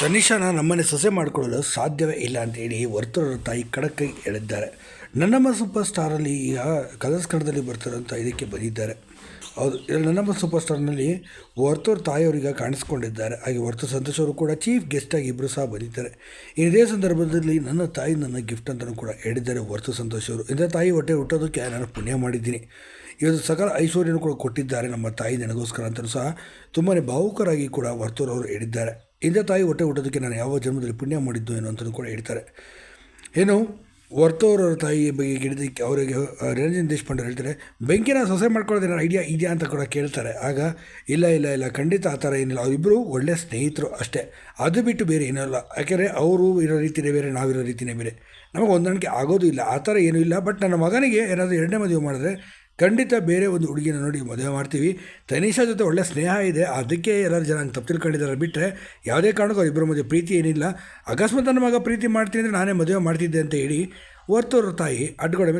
ತನಿಷಾನ ನಮ್ಮನೆ ಸೊಸೆ ಮಾಡಿಕೊಳ್ಳಲು ಸಾಧ್ಯವೇ ಇಲ್ಲ ಅಂತೇಳಿ ವರ್ತರ ತಾಯಿ ಖಡಕ್ಕಾಗಿ ಹೇಳಿದ್ದಾರೆ. ನನ್ನಮ್ಮ ಸೂಪರ್ ಸ್ಟಾರಲ್ಲಿ ಈಗ ಕಲರ್ಸ್ ಕನ್ನಡದಲ್ಲಿ ಬರ್ತಾರಂತ ಇದಕ್ಕೆ ಬಂದಿದ್ದಾರೆ. ಹೌದು ನನ್ನಮ್ಮ ಸೂಪರ್ ಸ್ಟಾರ್ನಲ್ಲಿ ವರ್ತೂರ್ ತಾಯಿಯವರಿಗೆ ಕಾಣಿಸ್ಕೊಂಡಿದ್ದಾರೆ. ಹಾಗೆ ವರ್ತೂರ್ ಸಂತೋಷ್ ಅವರು ಕೂಡ ಚೀಫ್ ಗೆಸ್ಟಾಗಿ ಇಬ್ಬರು ಸಹ ಬಂದಿದ್ದಾರೆ. ಇದೇ ಸಂದರ್ಭದಲ್ಲಿ ನನ್ನ ತಾಯಿ ನನ್ನ ಗಿಫ್ಟ್ ಅಂತಲೂ ಕೂಡ ಹೇಳಿದ್ದಾರೆ ವರ್ತು ಸಂತೋಷ್ ಅವರು. ಇಂಥ ತಾಯಿ ಹೊಟ್ಟೆ ಹುಟ್ಟೋದಕ್ಕೆ ನಾನು ಪುಣ್ಯ ಮಾಡಿದ್ದೀನಿ. ಇವತ್ತು ಸಕಲ ಐಶ್ವರ್ಯನೂ ಕೂಡ ಕೊಟ್ಟಿದ್ದಾರೆ ನಮ್ಮ ತಾಯಿ ನನಗೋಸ್ಕರ ಅಂತಲೂ ಸಹ ತುಂಬಾ ಭಾವುಕರಾಗಿ ಕೂಡ ವರ್ತೂರ್ ಅವರು ಹೇಳಿದ್ದಾರೆ. ಇಂಥ ತಾಯಿ ಹೊಟ್ಟೆ ಹುಟ್ಟೋದಕ್ಕೆ ನಾನು ಯಾವ ಜನ್ಮದಲ್ಲಿ ಪುಣ್ಯ ಮಾಡಿದ್ದು ಏನು ಅಂತಲೂ ಕೂಡ ಹೇಳ್ತಾರೆ. ಏನು ವರ್ತೂರವ್ರ ತಾಯಿ ಬಗ್ಗೆ ಗಿಡದಕ್ಕೆ ಅವರಿಗೆ ರಂಜನ್ ದೇಶಪಾಂಡೆ ಹೇಳ್ತಾರೆ, ಬೆಂಕಿನ ಸೊಸೆ ಮಾಡ್ಕೊಳ್ಳೋದೇನೋ ಐಡಿಯಾ ಇದೆಯಾ ಅಂತ ಕೂಡ ಕೇಳ್ತಾರೆ. ಆಗ, ಇಲ್ಲ ಇಲ್ಲ ಇಲ್ಲ, ಖಂಡಿತ ಆ ಥರ ಏನಿಲ್ಲ. ಅವರಿಬ್ಬರು ಒಳ್ಳೆಯ ಸ್ನೇಹಿತರು ಅಷ್ಟೇ. ಅದು ಬಿಟ್ಟು ಬೇರೆ ಏನೂ ಇಲ್ಲ. ಯಾಕೆಂದರೆ ಅವರು ಇರೋ ರೀತಿಯೇ ಬೇರೆ, ನಾವಿರೋ ರೀತಿಯೇ ಬೇರೆ. ನಮಗೆ ಹೊಂದಾಣಿಕೆ ಆಗೋದು ಇಲ್ಲ. ಆ ಥರ ಏನೂ ಇಲ್ಲ. ಬಟ್ ನನ್ನ ಮಗನಿಗೆ ಏನಾದರೂ ಎರಡನೇ ಮದುವೆ ಮಾಡಿದ್ರೆ ಖಂಡಿತ ಬೇರೆ ಒಂದು ಹುಡುಗಿನ ನೋಡಿ ಮದುವೆ ಮಾಡ್ತೀವಿ. ತನಿಷಾ ಜೊತೆ ಒಳ್ಳೆ ಸ್ನೇಹ ಇದೆ. ಅದಕ್ಕೆ ಎಲ್ಲರೂ ಜನ ತಪ್ಪು ತಿಳ್ಕೊಂಡಿದ್ದಾರೆ ಬಿಟ್ಟರೆ ಯಾವುದೇ ಕಾರಣಕ್ಕೂ ಇಬ್ಬರ ಮಧ್ಯೆ ಪ್ರೀತಿ ಏನಿಲ್ಲ. ಅಕಸ್ಮಾತ್ ನನ್ನ ಮಗ ಪ್ರೀತಿ ಮಾಡ್ತೀನಿ ಅಂದರೆ ನಾನೇ ಮದುವೆ ಮಾಡ್ತಿದ್ದೆ ಅಂತ ಹೇಳಿ ಹೊರ್ತವ್ರ ತಾಯಿ ಅಡ್ಗೊಡೆ